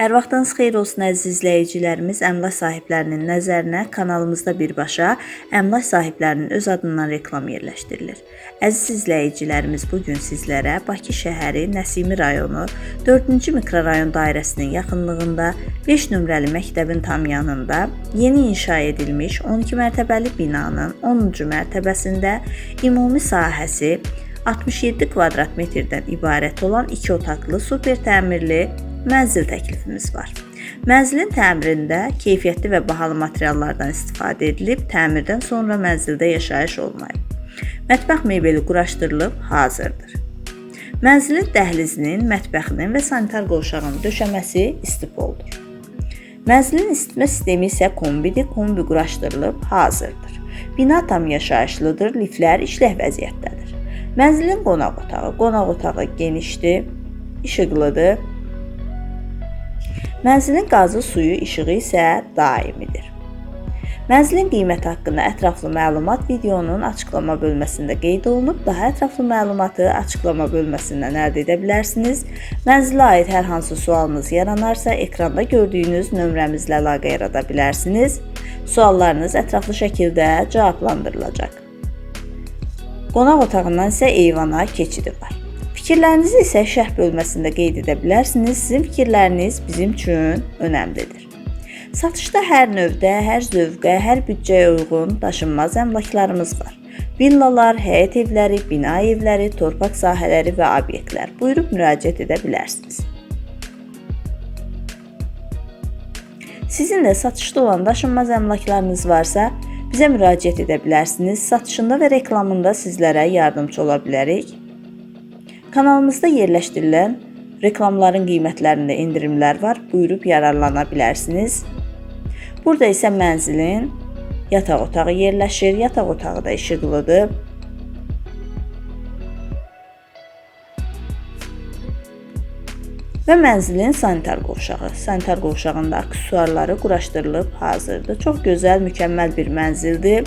Hər vaxtınız xeyir olsun əziz izləyicilərimiz. Əmlak sahiblərinin nəzərinə kanalımızda birbaşa əmlak sahiblərinin öz adından reklam yerləşdirilir. Əziz izləyicilərimiz, bu gün sizlərə Bakı şəhəri Nəsimi rayonu 4-cü mikrorayon dairəsinin yaxınlığında 5 nömrəli məktəbin tam yanında yeni inşa edilmiş 12 mərtəbəli binanın 10-cu mərtəbəsində ümumi sahəsi 67 kvadrat metrdən ibarət olan 2 otaqlı super təmirli mənzil təklifimiz var. Mənzilin təmirində keyfiyyətli və bahalı materiallardan istifadə edilib, təmirdən sonra mənzildə yaşayış olmayıb. Mətbəx mebeli quraşdırılıb hazırdır. Mənzilin dəhlizinin, mətbəxinin və sanitar qovşağının döşəməsi istipoldur. Mənzilin isitmə sistemi isə kombidir, kombi quraşdırılıb hazırdır. Bina tam yaşayışlıdır, liftlər işlək vəziyyətdədir. Mənzilin qonaq otağı, qonaq otağı genişdir, işıqlıdır. Mənzilin qazı suyu işığı isə daimidir. Mənzilin qiyməti haqqında ətraflı məlumat videonun açıqlama bölməsində qeyd olunub. Daha ətraflı məlumatı açıqlama bölməsindən əldə edə bilərsiniz. Mənzilə aid hər hansı sualınız yaranarsa, ekranda gördüyünüz nömrəmizlə əlaqə yarada bilərsiniz. Suallarınız ətraflı şəkildə cavablandırılacaq. Qonaq otağından isə eyvana keçidi var. Fikirlərinizi isə şərh bölməsində qeyd edə bilərsiniz. Sizin fikirləriniz bizim üçün önəmlidir. Satışda hər növdə, hər zövqə, hər büdcəyə uyğun daşınmaz əmlaklarımız var. Villalar, həyət evləri, bina evləri, torpaq sahələri və obyektlər. Buyurub müraciət edə bilərsiniz. Sizin də satışda olan daşınmaz əmlaklarınız varsa, bizə müraciət edə bilərsiniz. Satışında və reklamında sizlərə yardımçı ola bilərik. Kanalımızda yerləşdirilən reklamların qiymətlərində endirimlər var. Buyurub yararlana bilərsiniz. Burada isə mənzilin yataq otağı yerləşir. Yataq otağı da işıqlıdır. Və mənzilin sanitar qovşağı. Sanitar qovşağında aksesuarları quraşdırılıb hazırdır. Çox gözəl, mükəmməl bir mənzildir.